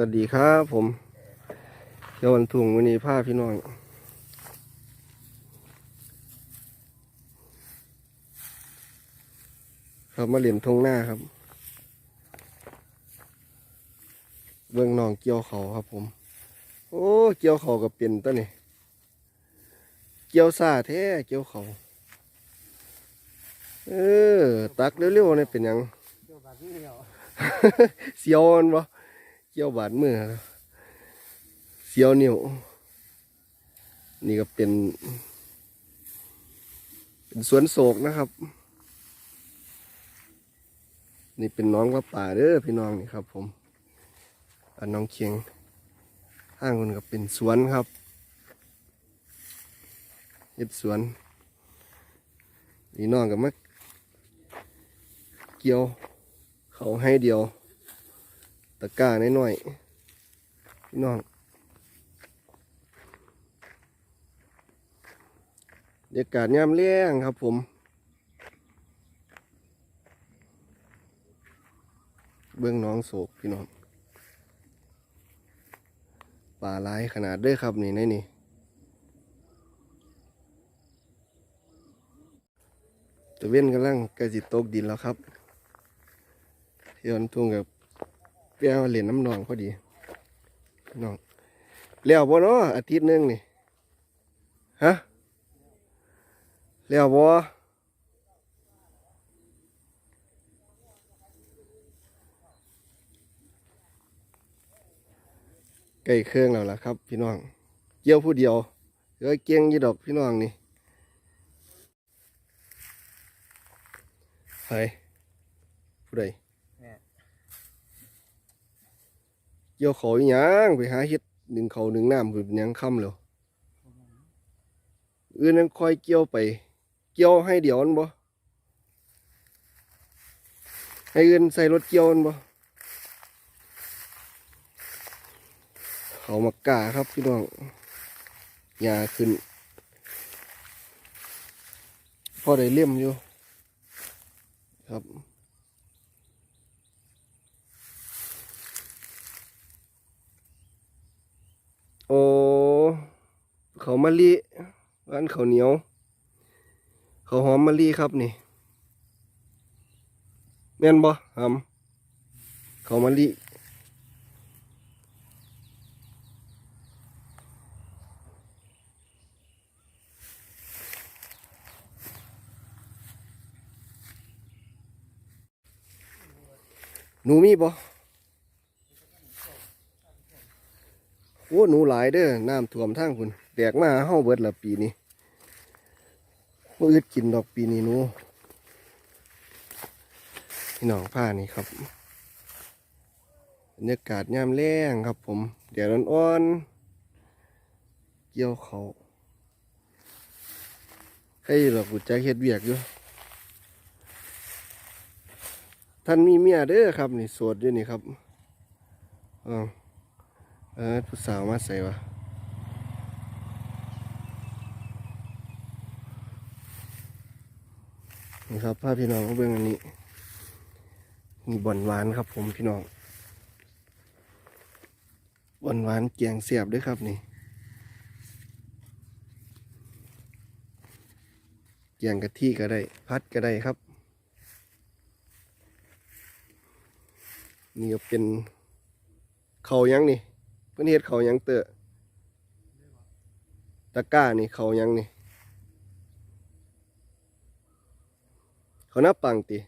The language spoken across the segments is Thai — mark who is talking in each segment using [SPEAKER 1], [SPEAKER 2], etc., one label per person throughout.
[SPEAKER 1] วัสดีครับผมเที่ยววันทุ่งวันนี้พาพี่น้อง ครับมาเหรียญทงหน้าครับ เบื้องนองเกี่ยวเขาครับผม โอ้เกี่ยวเขากับเป็นตัวนี่เกี่ยวซาแท้เกี่ยวเขาเออตักเร็วๆนี่เป็นยัง
[SPEAKER 2] เดี๋ยวแบบนี้เดียว
[SPEAKER 1] เสียวมันบ่ กี่ยวบาดมือเสียวเนิ้วนี่ก็เป็น เป็นสวนโศกนะครับ นี่เป็นน้องว่าป่าเด้อพี่น้องนี่ครับ ผมอันน้องเคียงข้างคนก็เป็นสวนครับเฮ็ดสวนนี่น้องก็มาเกี่ยว เขาให้เดียว ตะกร้าน้อยๆพี่น้องบรรยากาศยามเลี้ยงครับผมเบื้องน้องโศกพี่น้องป่าหลายขนาดด้วยครับนี่ในนี่ตะเว้นกำลังใกล้สิตกดินแล้วครับเที่ยวทุ่งกับ เปรี้ยวเหรียญน้ำนองพอดีน้องแล้วบ่เนาะอาทิตย์นึงนี่ฮะแล้วบ่ใกล้เครื่องแล้วล่ะครับ พี่น้องเกี่ยวผู้เดียวเหลือเกียงยี่ดอกพี่น้องนี่ไปผู้ใด เกี่ยวเขาอีหยังไปหาเฮ็ดหนึ่งเขาหนึ่งน้ำเป็นหยังค่ำแล้วอื่นนั้นคอยเกี่ยวไป เกี่ยวให้เดี๋ยวนันบ่ให้อื่นใส่รถเกี่ยวนันบ่เขามากาครับพี่น้องหญ้าขึ้นพอได้เลี่ยมอยู่ครับ โอ้ เขามะลิร้านขาเหนียว เขาหอมมะลิครับนี่แม่นบ่หำเขามะลิหนูมีบ่ อ้หนูหลายเด้อน้ำท่วมทางคุณแดกมาเฮาเบิดละปีนี้บ่อึดกินดอกปีนี้หนูพี่น้องผ้านี่ครับบรรยากาศยามแรงครับผมแดดอ่อนๆเกี่ยวเขาให้เราผู้จักเฮ็ดเวียกอยู่ท่านมีเมียเด้อครับ นี่โสดอยู่นี่ครับอ่า เออผู้สาวมาใส่วะนี่ครับพาพี่น้องเบิ่งอันนี้มีบ่อนหวานครับผมพี่น้องบ่อนหวานแกงเสียบด้วยครับนี่แกงกะทิก็ได้ พัดก็ได้ครับ นี่ก็เป็นเขายังนี่ เพื่อนเฮ็ดเขายังเตอะตะกร้านี่เขายังนี่ เขาหน้าปังติ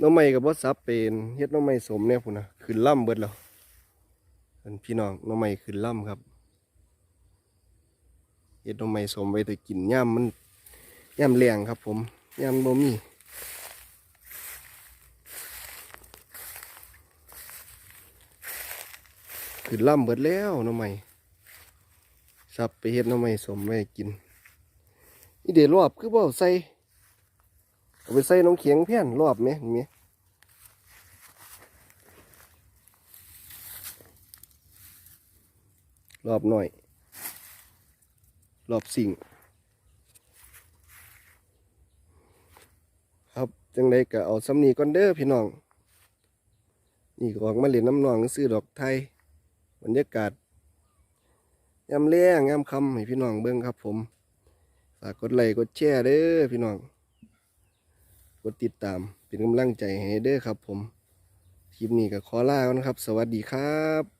[SPEAKER 1] น้องใหม่กับบ่ซับเป็นเฮ็ดน้องใหม่สมเนี่ยพุ่นนะขึ้นล่ำเบิดแล้วอันพี่น้องน้องใหม่ขึ้นล่ำครับ เฮ็ดหน่อไม้สมไว้แต่กินย่ามมันย่ามแรงครับผมย่ามบ่มีขึ้นล่ำเบิดแล้วน่องไม้สับไปเฮ็ดน่องไม้สมไว้กินนี่เดี๋ยวรอบคือบ่เอาใส่เอาไปใส่น้องเขียงเพี้ยนรอบไหมเห็นไหมรอบหน่อย รอบสิ่ง ครับจังไดก็เอาสำนีก่อนเด้อพี่น้อง นี่ก็ออกมาเล่นน้ำนองซื้อดอกไทยบรรยากาศยามแรงยามคำให้พี่น้องเบิ่งครับผมฝากกดไลค์กดแชร์เด้อพี่น้อง กดติดตามเป็นกำลังใจให้เด้อครับผมคลิปนี้ก็ขอลาก่อนครับ สวัสดีครับ